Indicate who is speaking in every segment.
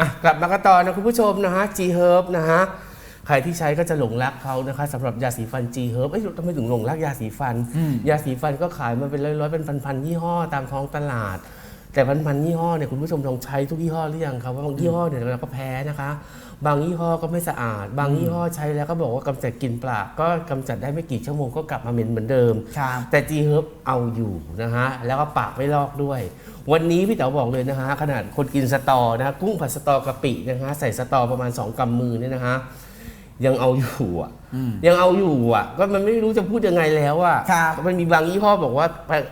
Speaker 1: อะกลับมากันต่อนะคุณผู้ชมนะฮะ G Herb นะฮะ ใครที่ใช้ก็จะหลงรักเขานะคะสำหรับยาสีฟัน G Herb เอ้ยทำไมถึงหลงรักยาสีฟัน ยาสีฟันก็ขายมาเป็นร้อยๆเป็นพันๆยี่ห้อตามท้องตลาด แต่พันๆยี่ห้อเนี่ยคุณผู้ชมลองใช้ทุกยี่ห้อหรือยังครับว่าบางยี่ห้อเนี่ยเราก็แพ้นะคะ บางยี่ห้อก็ไม่สะอาด บางยี่ห้อใช้แล้วก็บอกว่ากำจัดกลิ่นปากก็กำจัดได้ไม่กี่ชั่วโมงก็กลับมาเหม็นเหมือนเดิม
Speaker 2: ครับ
Speaker 1: แต่ G Herb เอาอยู่นะฮะแล้วก็ปากไม่ลอกด้วย วันนี้พี่เต๋อบอกเลยนะฮะขนาดคนกินสตอนะฮะกุ้งผัดสตอกะปินะฮะใส่สตอประมาณ 2กำมือเนี่ยนะฮะยังเอาอยู่อะ ยังเอาอยู่อะ ก็มันไม่รู้จะพูดยังไงแล้วอะ
Speaker 2: ครับ
Speaker 1: มันมีบางยี่ห้อบอกว่า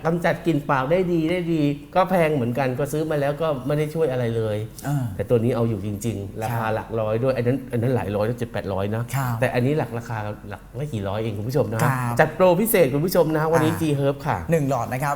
Speaker 1: กำจัดกลิ่นปากได้ดีได้ดี ก็แพงเหมือนกันก็ซื้อมาแล้วก็ไม่ได้ช่วยอะไรเลย
Speaker 2: เออ
Speaker 1: แต่ตัวนี้เอาอยู่จริง ๆ ราคาหลักร้อยด้วยอันนั้นอันนั้นหลายร้อยเจ็ดแปดร้อยนะ
Speaker 2: ครับ
Speaker 1: แต่อันนี้หลักราคาหลักไม่กี่ร้อยเองคุณผู้ชมนะครับจัดโปรพิเศษคุณผู้ชมนะ วันนี้
Speaker 2: อ่า
Speaker 1: G Herb ค่ะ
Speaker 2: 1 หลอดนะครับ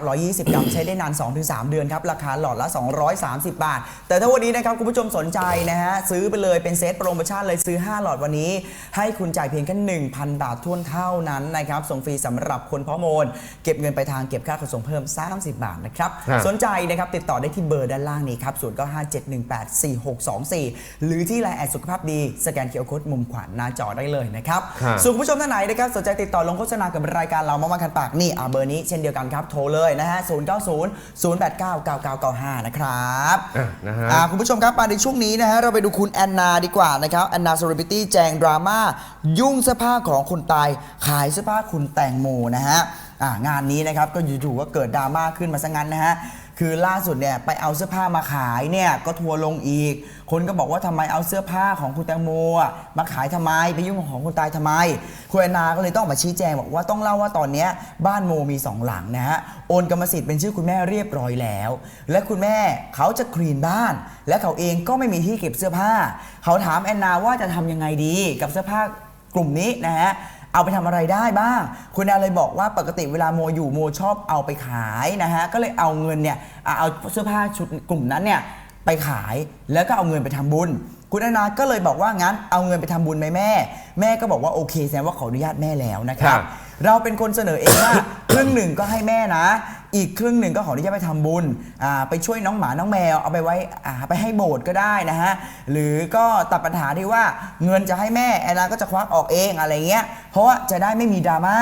Speaker 2: 120 กรัมใช้ได้นาน 2-3 เดือนครับ ราคาหลอดละ 230 บาท แต่ถ้าวันนี้นะครับคุณผู้ชมสนใจนะฮะซื้อไปเลยเป็นเซตโปรโมชั่นเลยซื้อ 5 หลอดวันนี้ ให้คุณจ่ายเพียงแค่1,000 บาททวนเท่านั้นนะครับ ส่งฟรีสำหรับคนเพาะโมน เก็บเงินไปทางเก็บค่าขนส่งเพิ่ม 30 บาทนะครับ
Speaker 1: ครับ
Speaker 2: สนใจนะครับติดต่อได้ที่เบอร์ด้านล่างนี้ครับ0957184624 หรือที่ไลน์แอดสุขภาพดี สแกนเคอร์โคดมุมขวาหน้าจอได้เลยนะครับ
Speaker 1: ครับ
Speaker 2: ส่วนคุณผู้ชมท่านไหนนะครับสนใจติดต่อลงโฆษณากับรายการเรามามาคันปากนี่อ่าเบอร์นี้เช่นเดียวกันครับโทรเลยนะฮะ 0 9 0 0 8 9 9 9 9 5 นะครับ
Speaker 1: อะนะฮะ
Speaker 2: อ่าคุณผู้ชมครับมาในช่วงนี้นะฮะเราไปดูคุณแอนนาดีกว่านะครับแอนนาเซเลบริตี้แจงดราม่ายุ่งเสื้อผ้าของคุณตายขายเสื้อผ้าคุณแตงโมนะฮะงานนี้นะครับก็อยู่ๆก็เกิดดราม่าขึ้นมาซะงั้นนะฮะคือล่าสุดเนี่ยไปเอาเสื้อผ้ามาขายเนี่ยก็ทัวลงอีก คนก็บอกว่าทำไมเอาเสื้อผ้าของคุณแตงโมมาขายทำไมไปยุ่งของคุณตายทำไม คุณแอนนาก็เลยต้องมาชี้แจงบอกว่าต้องเล่าว่าตอนนี้บ้านโมมีสองหลังนะฮะโอนกรรมสิทธิ์เป็นชื่อคุณแม่เรียบร้อยแล้ว และคุณแม่เขาจะคลีนบ้าน และเขาเองก็ไม่มีที่เก็บเสื้อผ้า เขาถามแอนนาว่าจะทำยังไงดีกับเสื้อผ้า กลุ่มนี้นะฮะเอาไปทำอะไรได้บ้าง คุณแอนเลยบอกว่าปกติเวลาโมอยู่โมชอบเอาไปขายนะฮะ ก็เลยเอาเงินเนี่ยอะเอาเสื้อผ้าชุดกลุ่มนั้นเนี่ยไปขายแล้วก็เอาเงินไปทำบุญ คุณแอนนาก็เลยบอกว่างั้นเอาเงินไปทำบุญไหมแม่ แม่ก็บอกว่าโอเคแสดงว่าขออนุญาตแม่แล้วนะครับ
Speaker 1: ครับ
Speaker 2: เราเป็นคนเสนอเองว่าครึ่งหนึ่งก็ให้แม่นะ อีกครึ่งหนึ่งก็ขออนุญาตไปทำบุญไปช่วยน้องหมาน้องแมวเอาไปไว้ไปให้โบสถ์ก็ได้นะฮะหรือก็ตัดปัญหาที่ว่าเงินจะให้แม่แอนนาก็จะควักออกเองอะไรเงี้ยเพราะว่าจะได้ไม่มีดราม่า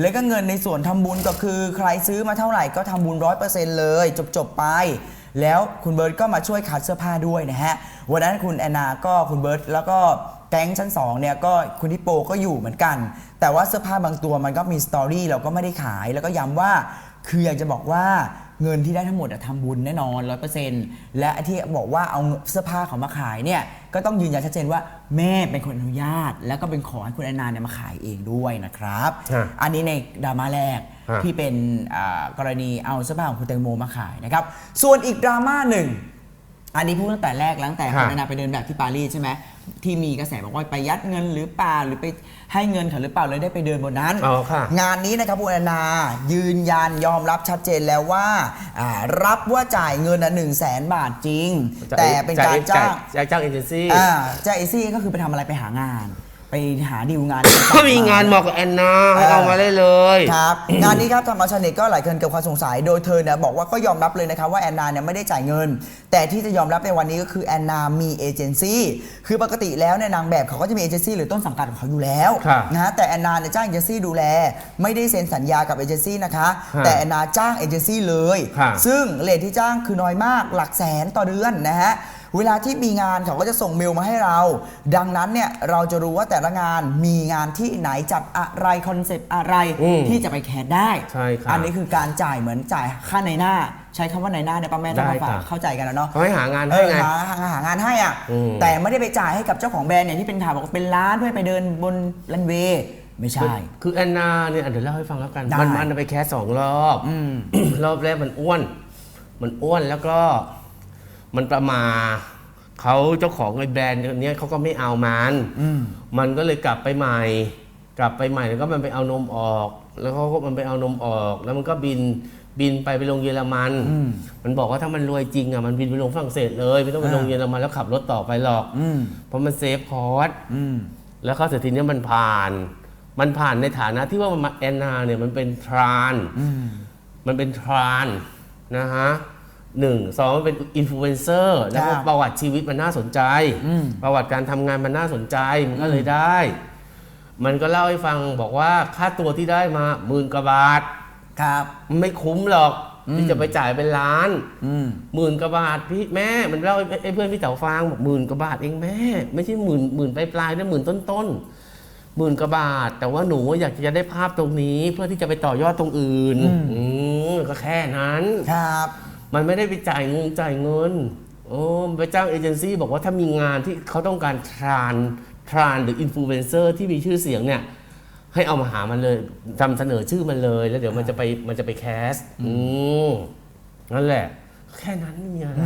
Speaker 2: แล้วก็เงินในส่วนทำบุญก็คือใครซื้อมาเท่าไหร่ก็ทำบุญร้อยเปอร์เซ็นต์เลยจบๆไปแล้วคุณเบิร์ตก็มาช่วยคัดเสื้อผ้าด้วยนะฮะ วันนั้นคุณแอนนาก็คุณเบิร์ตแล้วก็แก๊งชั้น2เนี่ยก็คุณฮิโปก็อยู่เหมือนกัน แต่ว่าเสื้อผ้าบางตัวมันก็มีสตอรี่เราก็ไม่ได้ขาย แล้วก็ย้ำว่า คืออยากจะบอกว่าเงินที่ได้ทั้งหมดอะทำบุญแน่นอนร้อยเปอร์เซ็นต์และไอ้ที่บอกว่าเอาเสื้อผ้าเขามาขายเนี่ยก็ต้องยืนยันชัดเจนว่าแม่เป็นคนอนุญาต แล้วก็เป็นขอให้คุณแอนนาเนี่ยมาขายเองด้วยนะครับ
Speaker 1: ฮะ
Speaker 2: อันนี้ในดราม่าแรก
Speaker 1: ฮะ
Speaker 2: ที่เป็นอ่ากรณีเอาเสื้อผ้าของคุณแตงโมมาขายนะครับ ส่วนอีกดราม่าหนึ่ง อันนี้พูดตั้งแต่แรกแล้วตั้งแต่
Speaker 1: ฮะ
Speaker 2: คุณแอนนาไปเดินแบบที่ปารีสใช่ไหม ที่มีกระแสบอกว่าไปยัดเงินหรือเปล่าหรือไปให้เงินเขาหรือเปล่าเลยได้ไปเดินบนนั้น
Speaker 1: อ๋อค่ะ
Speaker 2: งานนี้นะครับคุณแอนนายืนยันยอมรับชัดเจนแล้วว่าอ่ารับว่าจ่ายเงินหนึ่งแสนบาทจริง แต่เป็นการจ้าง
Speaker 1: จ่ายจ้างเอเจนซี่
Speaker 2: อ่าจ้างเอซี่ก็คือไปทำอะไรไปหางาน ไปหาดีลงาน
Speaker 1: ก็มีงานเหมาะกับแอนนาให้เอามาได้เลย
Speaker 2: ครับ งานนี้ครับทำเอาชาวเน็ตก็หลายคนเกิดความสงสัย โดยเธอเนี่ยบอกว่าก็ยอมรับเลยนะครับว่าแอนนาเนี่ยไม่ได้จ่ายเงิน แต่ที่จะยอมรับในวันนี้ก็คือแอนนามีเอเจนซี่คือปกติแล้วเนี่ยนางแบบเขาก็จะมีเอเจนซี่หรือต้นสังกัดของเขาอยู่แล้ว
Speaker 1: ครับ
Speaker 2: นะฮะแต่แอนนาเนี่ยจ้างเอเจนซี่ดูแล ไม่ได้เซ็นสัญญากับเอเจนซี่นะคะ
Speaker 1: ครับ
Speaker 2: แต่แอนนาจ้างเอเจนซี่เลย
Speaker 1: ครับ
Speaker 2: ซึ่งเลทที่จ้างคือน้อยมากหลักแสนต่อเดือนนะฮะ เวลาที่มีงานเขาก็จะส่งเมลมาให้เรา ดังนั้นเนี่ยเราจะรู้ว่าแต่ละงานมีงานที่ไหนจับอะไรคอนเซปต์อะไร
Speaker 1: อืม
Speaker 2: ที่จะไปแคสได้
Speaker 1: ใช่ครับ
Speaker 2: อันนี้คือการจ่ายเหมือนจ่ายค่าในหน้า ใช้คำว่าในหน้าเนี่ยป้าแม่ต้อง
Speaker 1: ได้
Speaker 2: มาฝา
Speaker 1: ครั
Speaker 2: ก
Speaker 1: บ
Speaker 2: เข้าใจกันแล้วเนาะ
Speaker 1: เขาให้หางาน
Speaker 2: เอ
Speaker 1: ให้
Speaker 2: อ
Speaker 1: ไง
Speaker 2: หาหาหางานให้อะ
Speaker 1: อืม
Speaker 2: แต่ไม่ได้ไปจ่ายให้กับเจ้าของแบรนด์เนี่ยที่เป็นข่าวบอกว่าเป็นร้านเพื่อไปเดินบนรันเวย์ไม่ใช่
Speaker 1: คือแอนนาเนี่ยเดี๋ยวเล่าให้ฟังแล้วกัน
Speaker 2: ได้
Speaker 1: มันมันไปแค่สองรอบ
Speaker 2: อืม
Speaker 1: รอบแรกมันอ้วน มันอ้วนแล้วก็ มันประมาเขาเจ้าของไอ้แบรนด์เนี้ยเขาก็ไม่เอามัน
Speaker 2: อืม
Speaker 1: มันก็เลยกลับไปใหม่ กลับไปใหม่แล้วก็มันไปเอานมออก แล้วเขาก็มันไปเอานมออก แล้วมันก็บินบินไปไปลงเยอรมัน
Speaker 2: อืม
Speaker 1: มันบอกว่าถ้ามันรวยจริงอะมันบินไปลงฝรั่งเศสเลย ไม่ต้องไป
Speaker 2: อ่า
Speaker 1: ลงเยอรมันแล้วขับรถต่อไปหรอก
Speaker 2: อืม
Speaker 1: เพราะมันเซฟคอร์ส
Speaker 2: อืม
Speaker 1: แล้วก็เสร็จทีเนี้ยมันผ่าน มันผ่านในฐานะที่ว่ามันมาแอนนาเนี่ยมันเป็นทราน
Speaker 2: อืม
Speaker 1: มันเป็นทรานนะฮะ หนึ่งสองมันเป็นอินฟลูเอนเซอร์แล้วก็
Speaker 2: ครับ
Speaker 1: ประวัติชีวิตมันน่าสนใจ
Speaker 2: อืม
Speaker 1: ประวัติการทำงานมันน่าสนใจ มันก็เลยได้ มันก็เล่าให้ฟังบอกว่าค่าตัวที่ได้มาหมื่นกว่าบาท
Speaker 2: ครับ
Speaker 1: มันไม่คุ้มหรอกที่จะไปจ่ายเป็นล้าน
Speaker 2: อืม
Speaker 1: หมื่นกว่าบาทพี่แม่ มันเล่าให้ให้เพื่อนพี่เต๋าฟังบอกหมื่นกว่าบาทเองแม่ ไม่ใช่หมื่นหมื่นปลายปลายๆนะหมื่นต้นต้นๆหมื่นกว่าบาท แต่ว่าหนูอยากจะได้ภาพตรงนี้ เพื่อที่จะไปต่อยอดตรงอื่นอืมก็แค่นั้น
Speaker 2: ครับ
Speaker 1: มันไม่ได้ไปจ่ายเงินจ่ายเงินโอ้ไปจ้างเอเจนซี่บอกว่าถ้ามีงานที่เขาต้องการทรานทรานหรืออินฟลูเอนเซอร์ที่มีชื่อเสียงเนี่ยให้เอามาหามันเลยทำเสนอชื่อมันเลย แล้วเดี๋ยวมันจะไปมันจะไปแคสต์อืมนั่นแหละ แค่นั้นไม่มีอะไร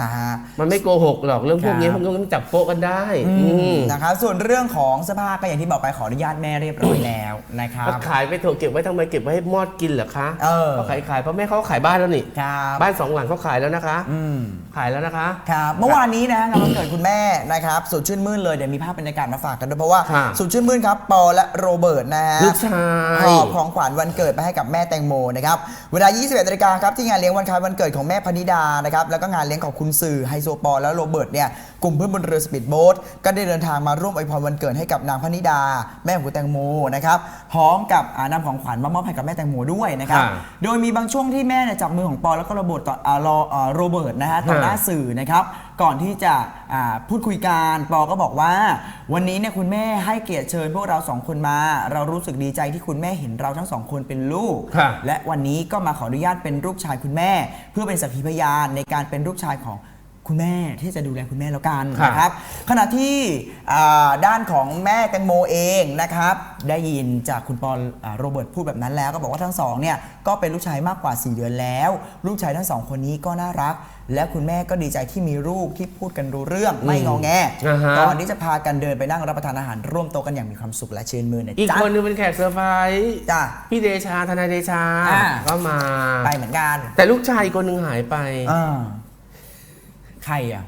Speaker 2: นะฮะ
Speaker 1: มันไม่โกหกหรอกเรื่องพวกนี้
Speaker 2: ครับ
Speaker 1: พวกนี้มันจับโป๊ะกันได้อืม
Speaker 2: นะครับส่วนเรื่องของเสื้อผ้าก็อย่างที่บอกไปขออนุญาตแม่เรียบร้อยแล้วนะครับ
Speaker 1: ก็ขายไปเถอะเก็บไว้ทำไมเก็บไว้ให้มอดกินเหรอคะ
Speaker 2: เออ
Speaker 1: ก็ขายขายเพราะแม่เขาขายบ้านแล้วนี่
Speaker 2: ครับ
Speaker 1: บ้านสองหลังเขาขายแล้วนะคะ
Speaker 2: อืม
Speaker 1: ขายแล้วนะคะ
Speaker 2: ครับเมื่อวานนี้นะฮะงานวันเกิดคุณแม่นะครับสุดชื่นมื่นเลยเดี๋ยวมีภาพบรรยากาศมาฝากกันด้วยเพราะว่า
Speaker 1: ค่ะ
Speaker 2: สุดชื่นมื่นครับปอและโรเบิร์ตนะฮะ
Speaker 1: ลูกชาย
Speaker 2: หอบของขวัญวันเกิดไปให้กับแม่แตงโมนะครับเวลา 21นาฬิกาครับที่งานเลี้ยงวันคล้ายวันเกิดของแม่พนิดานะครับแล้วก็งานเลี้ยงของคุณสื่อไฮโซปอลและโรเบิร์ตเนี่ยกลุ่มเพื่อนบนเรือสปีดโบ๊ทก็ได้เดินทางมาร่วมอวยพรวันเกิดให้กับนางพนิดา แม่ของคุณแตงโมนะครับพร้อมกับอ่านำของขวัญมามอบให้กับแม่แตงโมด้วยนะครับ
Speaker 1: ค่ะ
Speaker 2: โดยมีบางช่วงที่แม่เนี่ยจับมือของปอแล้วก็โรเบิร์ตต่ออ่ารออ่าโรเบิร์ตนะฮะต่อหน้า
Speaker 1: ค่ะ
Speaker 2: สื่อนะครับ ก่อนที่จะอ่าพูดคุยกันปอก็บอกว่า วันนี้เนี่ยคุณแม่ให้เกียรติเชิญพวกเราสองคนมา เรารู้สึกดีใจที่คุณแม่เห็นเราทั้งสองคนเป็นลูก
Speaker 1: ค่ะ
Speaker 2: และวันนี้ก็มาขออนุญาตเป็นลูกชายคุณแม่ เพื่อเป็นสักขีพยานในการเป็นลูกชายของ คุณแม่ที่จะดูแลคุณแม่แล้วกัน
Speaker 1: ค่ะ
Speaker 2: นะครับ ขณะที่อ่าด้านของแม่แตงโมเองนะครับ ได้ยินจากคุณปออ่าโรเบิร์ตพูดแบบนั้นแล้ว ก็บอกว่าทั้งสองเนี่ยก็เป็นลูกชายมากกว่า 4 เดือนแล้ว ลูกชายทั้งสองคนนี้ก็น่ารัก และคุณแม่ก็ดีใจที่มีลูกที่พูดกันรู้เรื่องไม่งอแง
Speaker 1: อ่าฮะ
Speaker 2: ก่อนที่จะพากันเดินไปนั่งรับประทานอาหารร่วมโต๊ะกันอย่างมีความสุขและชื่นมือนะ
Speaker 1: อีก
Speaker 2: จ๊ะ
Speaker 1: คนนึงเป็นแขกเซอร์ไพรส์
Speaker 2: จ้ะ
Speaker 1: พี่เดชาทนายเดชา
Speaker 2: อ่า
Speaker 1: ก็มา
Speaker 2: ไปเหมือนกัน
Speaker 1: แต่ลูกชายอีกคนหนึ่งหายไป
Speaker 2: อ่า ใครอะ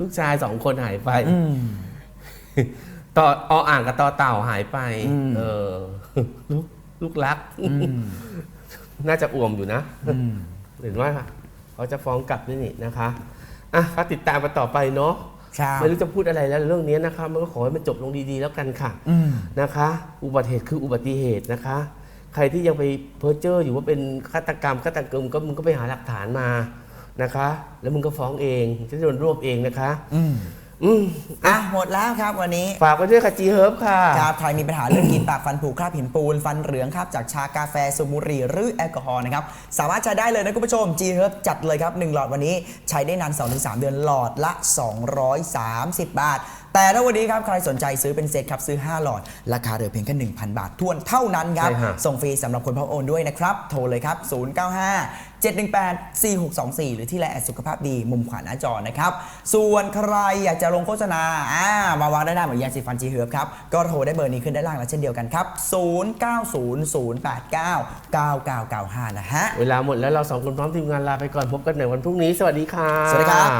Speaker 1: ลูกชายสองคนหายไป
Speaker 2: อืม
Speaker 1: ต่อออ่างกับต่อเต่าหายไป
Speaker 2: อืม
Speaker 1: เออ ลูกลูกรักน่าจะอ่วมอยู่นะเห็นว่าเขาจะฟ้องกลับด้วยนี่นะคะ อะก็ติดตามมาต่อไปเนาะ
Speaker 2: ครับ
Speaker 1: ไม่รู้จะพูดอะไรแล้วเรื่องนี้นะคะ มันก็ขอให้มันจบลงดีๆแล้วกันค่ะ
Speaker 2: อืม
Speaker 1: นะคะ อุบัติเหตุคืออุบัติเหตุนะคะ ใครที่ยังไปเพ้อเจ้ออยู่ว่าเป็นฆาตกรรมฆาตกรรมก็มึงก็ไปหาหลักฐานมา นะคะ แล้วมึงก็ฟ้องเองจะโดนรวบเองนะคะ
Speaker 2: อืม
Speaker 1: อืม
Speaker 2: อะหมดแล้วครับวันนี้
Speaker 1: ฝากไว้ด้วยค่ะจีเฮิร์บค่ะ
Speaker 2: ครับใครมีปัญหาเรื่องกินปากฟันผุคราบหินปูน ฟันเหลืองครับจากชากาแฟสูบบุหรี่หรือแอลกอฮอล์นะครับ สามารถใช้ได้เลยนะคุณผู้ชม G Herb จัดเลยครับ 1 หลอดวันนี้ใช้ได้นาน 2-3 เดือนหลอดละ 230 บาท แต่ถ้าวันนี้ครับใครสนใจซื้อเป็นเซตครับซื้อ 5 หลอด ราคาเหลือเพียงแค่1,000 บาททวนเท่านั้นครับ
Speaker 1: ใช่ฮะ
Speaker 2: ส่งฟรีสำหรับคนพร้อมโอนด้วยนะครับ โทรเลยครับ 095 718 4624 หรือที่ไลน์แอดสุขภาพดีมุมขวาหน้าจอนะครับ ส่วนใครอยากจะลงโฆษณาอ่ามาวางได้หน้าเหมือนยาสีฟันจีเฮิร์บครับ ก็โทรได้เบอร์นี้ขึ้นด้านล่างแล้วเช่นเดียวกันครับ 0900899995 นะฮะ
Speaker 1: เวลาหมดแล้วเราสองคนพร้อมทีมงานลาไปก่อนพบกันในวันพรุ่งนี้ สวัสดีค่ะ
Speaker 2: สวัสดีครับ